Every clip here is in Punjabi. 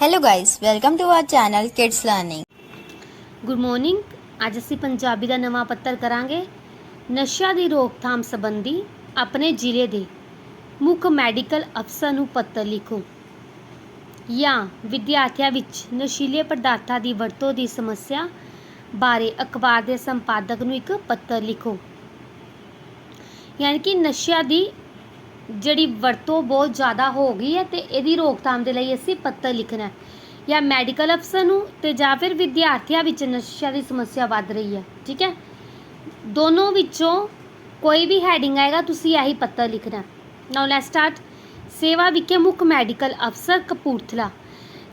Hello guys, welcome to our channel Kids Learning. Good morning ਅੱਜ ਅਸੀਂ ਪੰਜਾਬੀ ਦਾ ਨਵਾਂ ਪੱਤਰ ਕਰਾਂਗੇ। ਨਸ਼ਿਆਂ ਦੀ ਰੋਕਥਾਮ ਸੰਬੰਧੀ ਆਪਣੇ ਜ਼ਿਲ੍ਹੇ ਦੇ ਮੁੱਖ ਮੈਡੀਕਲ ਅਫਸਰ ਨੂੰ ਪੱਤਰ ਲਿਖੋ। ਜਾਂ ਵਿਦਿਆਰਥੀਆਂ ਵਿੱਚ ਨਸ਼ੀਲੇ ਪਦਾਰਥਾਂ ਦੀ ਵਰਤੋਂ ਦੀ ਸਮੱਸਿਆ ਬਾਰੇ ਅਖਬਾਰ ਦੇ ਸੰਪਾਦਕ ਨੂੰ ਇੱਕ ਪੱਤਰ ਲਿਖੋ। ਯਾਨੀ ਕਿ ਨਸ਼ਿਆਂ ਦੀ ਜਿਹੜੀ ਵਰਤੋਂ ਬਹੁਤ ਜ਼ਿਆਦਾ ਹੋ ਗਈ ਹੈ ਤੇ ਇਹਦੀ ਰੋਕਥਾਮ ਦੇ ਲਈ ਅਸੀਂ ਪੱਤਰ ਲਿਖਣਾ ਜਾਂ ਮੈਡੀਕਲ ਅਫਸਰ ਨੂੰ ਤੇ ਜਾਂ ਫਿਰ ਵਿਦਿਆਰਥੀਆਂ ਵਿੱਚ ਨਸ਼ਿਆਂ ਦੀ ਸਮੱਸਿਆ ਵੱਧ ਰਹੀ ਹੈ, ਠੀਕ ਹੈ? ਦੋਨੋਂ ਵਿੱਚੋਂ ਕੋਈ ਵੀ ਹੈਡਿੰਗ ਆਏਗਾ, ਤੁਸੀਂ ਇਹੀ ਪੱਤਰ ਲਿਖਣਾ ਨਾਓ ਲੈਟਸ ਸਟਾਰਟ ਸੇਵਾ ਵਿਖੇ ਮੁੱਖ ਮੈਡੀਕਲ ਅਫਸਰ ਕਪੂਰਥਲਾ।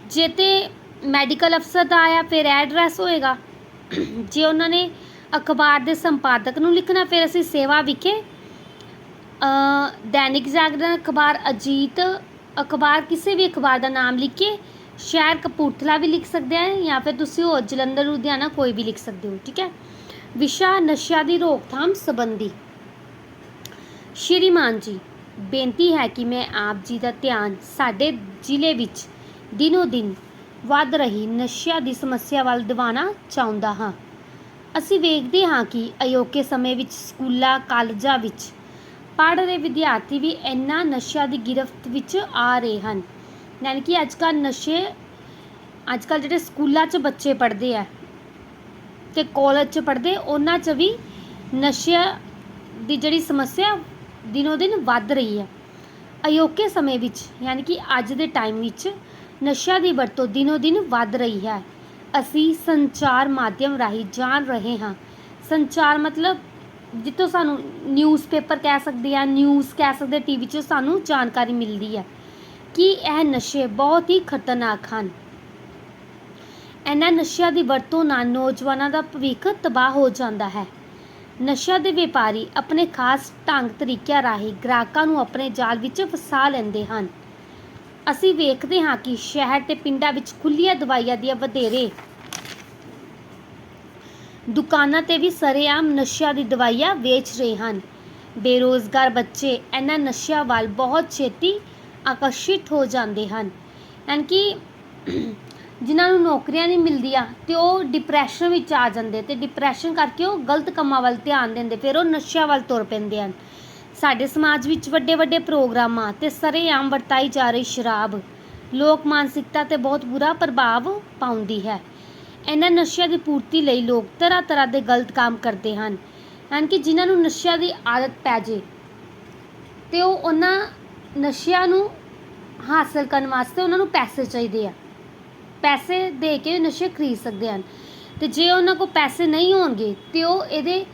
ਜੇ ਤੇ ਮੈਡੀਕਲ ਅਫਸਰ ਦਾ ਆਇਆ, ਫਿਰ ਐਡਰੈਸ ਹੋਏਗਾ। ਜੇ ਉਹਨਾਂ ਨੇ ਅਖਬਾਰ ਦੇ ਸੰਪਾਦਕ ਨੂੰ ਲਿਖਣਾ, ਫਿਰ ਅਸੀਂ ਸੇਵਾ ਵਿਖੇ ਦੈਨਿਕ ਜਾਗਰਣ ਅਖਬਾਰ ਅਜੀਤ, ਅਖਬਾਰ ਕਿਸੇ ਵੀ ਅਖਬਾਰ ਦਾ ਨਾਮ ਲਿਖ ਕੇ ਸ਼ਹਿਰ ਕਪੂਰਥਲਾ ਵੀ ਲਿਖ ਸਕਦੇ ਆ ਜਾਂ ਫਿਰ ਤੁਸੀਂ ਹੋਰ ਜਲੰਧਰ, ਲੁਧਿਆਣਾ ਕੋਈ ਵੀ ਲਿਖ ਸਕਦੇ ਹੋ, ਠੀਕ ਹੈ? ਵਿਸ਼ਾ ਨਸ਼ਿਆਂ ਦੀ ਰੋਕਥਾਮ ਸੰਬੰਧੀ। ਸ਼੍ਰੀਮਾਨ ਜੀ, ਬੇਨਤੀ ਹੈ ਕਿ ਮੈਂ ਆਪ ਜੀ ਦਾ ਧਿਆਨ ਸਾਡੇ ਜ਼ਿਲ੍ਹੇ ਵਿੱਚ ਦਿਨੋ ਦਿਨ ਵੱਧ ਰਹੀ ਨਸ਼ਿਆਂ ਦੀ ਸਮੱਸਿਆ ਵੱਲ ਦਿਵਾਉਣਾ ਚਾਹੁੰਦਾ ਹਾਂ। ਅਸੀਂ ਵੇਖਦੇ ਹਾਂ ਕਿ ਅਯੋਕੇ ਸਮੇਂ ਵਿੱਚ ਸਕੂਲਾਂ, ਕਾਲਜਾਂ ਵਿੱਚ ਪੜ੍ਹ ਰਹੇ ਵਿਦਿਆਰਥੀ ਵੀ ਇੰਨਾ ਨਸ਼ਿਆਂ ਦੀ ਗਿਰਫਤ ਵਿੱਚ ਆ ਰਹੇ ਹਨ। ਯਾਨੀ ਕਿ ਅੱਜ ਕੱਲ੍ਹ ਨਸ਼ੇ ਅੱਜ ਕੱਲ੍ਹ ਜਿਹੜੇ ਸਕੂਲਾਂ 'ਚ ਬੱਚੇ ਪੜ੍ਹਦੇ ਆ ਤੇ ਕਾਲਜ 'ਚ ਪੜ੍ਹਦੇ, ਉਹਨਾਂ 'ਚ ਵੀ ਨਸ਼ਿਆਂ ਦੀ ਜਿਹੜੀ ਸਮੱਸਿਆ ਦਿਨੋ ਦਿਨ ਵੱਧ ਰਹੀ ਹੈ। ਅਯੋਕੇ ਸਮੇਂ ਵਿੱਚ, ਯਾਨੀ ਕਿ ਅੱਜ ਦੇ ਟਾਈਮ ਵਿੱਚ ਨਸ਼ਿਆਂ ਦੀ ਵਰਤੋਂ ਦਿਨੋ ਦਿਨ ਵੱਧ ਰਹੀ ਹੈ। ਅਸੀਂ ਸੰਚਾਰ ਮਾਧਿਅਮ ਰਾਹੀਂ ਜਾਣ ਰਹੇ ਹਾਂ। ਸੰਚਾਰ ਮਤਲਬ ਜਿੱਥੋਂ ਸਾਨੂੰ ਨਿਊਜ਼ਪੇਪਰ ਕਹਿ ਸਕਦੇ ਆ ਨਿਊਜ਼ ਕਹਿ ਸਕਦੇ ਟੀਵੀ 'ਚ ਸਾਨੂੰ ਜਾਣਕਾਰੀ ਮਿਲਦੀ ਹੈ ਕਿ ਇਹ ਨਸ਼ੇ ਬਹੁਤ ਹੀ ਖਤਰਨਾਕ ਹਨ। ਇਹਨਾਂ ਨਸ਼ਿਆਂ ਦੀ ਵਰਤੋਂ ਨਾਲ ਨੌਜਵਾਨਾਂ ਦਾ ਭਵਿੱਖ ਤਬਾਹ ਹੋ ਜਾਂਦਾ ਹੈ। ਨਸ਼ਿਆਂ ਦੇ ਵਪਾਰੀ ਆਪਣੇ ਖਾਸ ਢੰਗ ਤਰੀਕਿਆਂ ਰਾਹੀਂ ਗ੍ਰਾਹਕਾਂ ਨੂੰ ਆਪਣੇ ਜਾਲ ਵਿੱਚ ਫਸਾ ਲੈਂਦੇ ਹਨ। ਅਸੀਂ ਵੇਖਦੇ ਹਾਂ ਕਿ ਸ਼ਹਿਰ ਤੇ ਪਿੰਡਾਂ ਵਿੱਚ ਖੁੱਲੀਆਂ ਦਵਾਈਆਂ ਦੀਆਂ ਵਧੇਰੇ ਦੁਕਾਨਾਂ ਤੇ ਵੀ ਸਰੇਆਮ ਨਸ਼ਿਆਂ ਦੀ ਦਵਾਈਆਂ ਵੇਚ ਰਹੇ ਹਨ। ਬੇਰੋਜ਼ਗਾਰ ਬੱਚੇ ਇਹਨਾਂ ਨਸ਼ਿਆਂ ਵੱਲ ਬਹੁਤ ਛੇਤੀ ਆਕਰਸ਼ਿਤ ਹੋ ਜਾਂਦੇ ਹਨ। ਯਾਨੀ ਕਿ ਜਿਨ੍ਹਾਂ ਨੂੰ ਨੌਕਰੀਆਂ ਨਹੀਂ ਮਿਲਦੀਆਂ ਤੇ ਉਹ ਡਿਪਰੈਸ਼ਨ ਵਿੱਚ ਆ ਜਾਂਦੇ ਤੇ ਡਿਪਰੈਸ਼ਨ ਕਰਕੇ ਉਹ ਗਲਤ ਕੰਮਾਂ ਵੱਲ ਧਿਆਨ ਦਿੰਦੇ, ਫਿਰ ਉਹ ਨਸ਼ਿਆਂ ਵੱਲ ਤੁਰ ਪੈਂਦੇ ਹਨ। ਸਾਡੇ ਸਮਾਜ ਵਿੱਚ ਵੱਡੇ ਵੱਡੇ ਪ੍ਰੋਗਰਾਮਾਂ ਤੇ ਸਰੇਆਮ ਵਰਤਾਈ ਜਾ ਰਹੀ ਸ਼ਰਾਬ, ਲੋਕ ਮਾਨਸਿਕਤਾ ਤੇ ਬਹੁਤ ਬੁਰਾ ਪ੍ਰਭਾਵ ਪਾਉਂਦੀ ਹੈ। ਇਹਨਾਂ ਨਸ਼ਿਆਂ ਦੀ ਪੂਰਤੀ ਲਈ ਲੋਕ ਤਰ੍ਹਾਂ ਤਰ੍ਹਾਂ ਦੇ ਗਲਤ ਕੰਮ ਕਰਦੇ ਹਨ। ਯਾਨੀ ਕਿ ਜਿਨ੍ਹਾਂ ਨੂੰ ਨਸ਼ਿਆਂ ਦੀ ਆਦਤ ਪੈ ਜੇ ਤੇ ਉਹ ਉਹਨਾਂ ਨਸ਼ਿਆਂ ਨੂੰ ਹਾਸਲ ਕਰਨ ਵਾਸਤੇ ਉਹਨਾਂ ਨੂੰ ਪੈਸੇ ਚਾਹੀਦੇ ਆ। ਪੈਸੇ ਦੇ ਕੇ ਨਸ਼ੇ ਖਰੀਦ ਸਕਦੇ ਹਨ। ਤੇ ਜੇ ਉਹਨਾਂ ਕੋਲ ਪੈਸੇ ਨਹੀਂ ਹੋਣਗੇ ਤੇ ਉਹ ਇਹਦੇ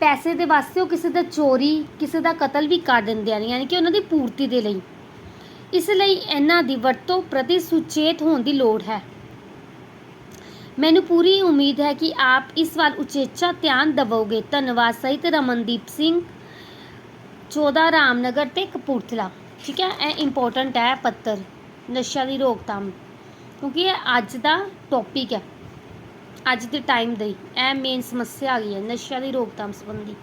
ਪੈਸੇ ਦੇ ਵਾਸਤੇ ਉਹ ਕਿਸੇ ਦਾ ਚੋਰੀ, ਕਿਸੇ ਦਾ ਕਤਲ ਵੀ ਕਰ ਦਿੰਦੇ ਹਨ, ਯਾਨੀ ਕਿ ਉਹਨਾਂ ਦੀ ਪੂਰਤੀ ਦੇ ਲਈ। ਇਸ ਲਈ ਇਹਨਾਂ ਦੀ ਵਰਤੋਂ ਪ੍ਰਤੀ ਸੁਚੇਤ ਹੋਣ ਦੀ ਲੋੜ ਹੈ। ਮੈਨੂੰ ਪੂਰੀ ਉਮੀਦ ਹੈ ਕਿ ਆਪ ਇਸ ਵੱਲ ਉਚੇਚਾ ਧਿਆਨ ਦੇਵੋਗੇ। ਧੰਨਵਾਦ। ਸਹਿਤ ਰਮਨਦੀਪ ਸਿੰਘ 14 ਰਾਮਨਗਰ ਤੇ ਕਪੂਰਥਲਾ। ਠੀਕ ਹੈ, ਇਹ ਇੰਪੋਰਟੈਂਟ ਹੈ ਪੱਤਰ, ਨਸ਼ਿਆਂ ਦੀ ਰੋਕਥਾਮ। ਕਿਉਂਕਿ ਇਹ ਅੱਜ ਦਾ ਟੌਪਿਕ ਹੈ। ਅੱਜ ਦੇ ਟਾਈਮ ਦੀ ਇਹ ਮੇਨ ਸਮੱਸਿਆ ਆ ਗਈ ਹੈ, ਨਸ਼ਿਆਂ ਦੀ ਰੋਕਥਾਮ ਸੰਬੰਧੀ।